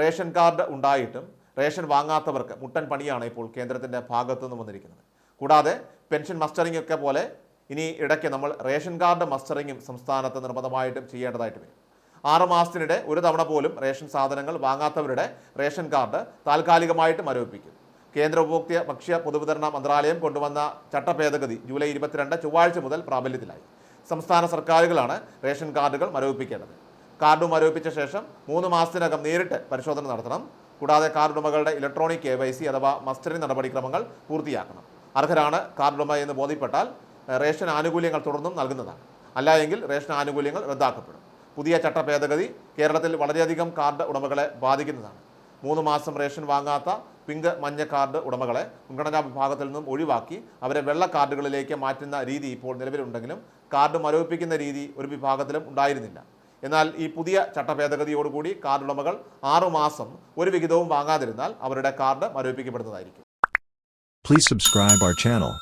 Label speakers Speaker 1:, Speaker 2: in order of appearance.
Speaker 1: Ration card ഉണ്ടായിട്ടും ration വാങ്ങാത്തവർക്ക് മുട്ടൻ പണിയാണ് ഇപ്പോൾ കേന്ദ്രത്തിന്റെ ഭാഗത്തു നിന്ന് വന്നിരിക്കുന്നത്. കൂടാതെ പെൻഷൻ മസ്റ്ററിംഗ് ഒക്കെ പോലെ ഇനി ഇടയ്ക്ക് നമ്മൾ റേഷൻ കാർഡ് മസ്റ്ററിങ്ങും സംസ്ഥാനത്ത് നിർബന്ധമായിട്ടും ചെയ്യേണ്ടതായിട്ട് വരും. ആറ് മാസത്തിനിടെ ഒരു തവണ പോലും റേഷൻ സാധനങ്ങൾ വാങ്ങാത്തവരുടെ റേഷൻ കാർഡ് താൽക്കാലികമായിട്ട് മരവിപ്പിക്കും. കേന്ദ്ര ഉപഭോക്തൃ ഭക്ഷ്യ പൊതുവിതരണ മന്ത്രാലയം കൊണ്ടുവന്ന ചട്ടഭേദഗതി ജൂലൈ ഇരുപത്തിരണ്ട് ചൊവ്വാഴ്ച മുതൽ പ്രാബല്യത്തിലായി. സംസ്ഥാന സർക്കാരുകളാണ് റേഷൻ കാർഡുകൾ മരവിപ്പിക്കേണ്ടത്. കാർഡ് മരവിപ്പിച്ച ശേഷം മൂന്ന് മാസത്തിനകം നേരിട്ട് പരിശോധന നടത്തണം. കൂടാതെ കാർഡുടമകളുടെ ഇലക്ട്രോണിക് കെ വൈ സി അഥവാ മസ്റ്ററിംഗ് നടപടിക്രമങ്ങൾ പൂർത്തിയാക്കണം. അർഹരാണ് കാർഡുടമ എന്ന് ബോധ്യപ്പെട്ടാൽ റേഷൻ ആനുകൂല്യങ്ങൾ തുടർന്നും നൽകുന്നതാണ്. അല്ല എങ്കിൽ റേഷൻ ആനുകൂല്യങ്ങൾ റദ്ദാക്കപ്പെടും. പുതിയ ചട്ട ഭേദഗതി കേരളത്തിൽ വളരെയധികം കാർഡ് ഉടമകളെ ബാധിക്കുന്നതാണ്. മൂന്ന് മാസം റേഷൻ വാങ്ങാത്ത പിങ്ക് മഞ്ഞ കാർഡ് ഉടമകളെ മുൻഗണനാ വിഭാഗത്തിൽ നിന്നും ഒഴിവാക്കി അവരെ വെള്ള കാർഡുകളിലേക്ക് മാറ്റുന്ന രീതി ഇപ്പോൾ നിലവിലുണ്ടെങ്കിലും കാർഡ് മരവിപ്പിക്കുന്ന രീതി ഒരു വിഭാഗത്തിലും ഉണ്ടായിരുന്നില്ല. എന്നാൽ ഈ പുതിയ ചട്ട ഭേദഗതിയോടുകൂടി കാർഡ് ഉടമകൾ ആറുമാസം ഒരു വിഹിതവും വാങ്ങാതിരുന്നാൽ അവരുടെ കാർഡ് മരവിപ്പിക്കപ്പെടുന്നതായിരിക്കും
Speaker 2: Please subscribe our channel.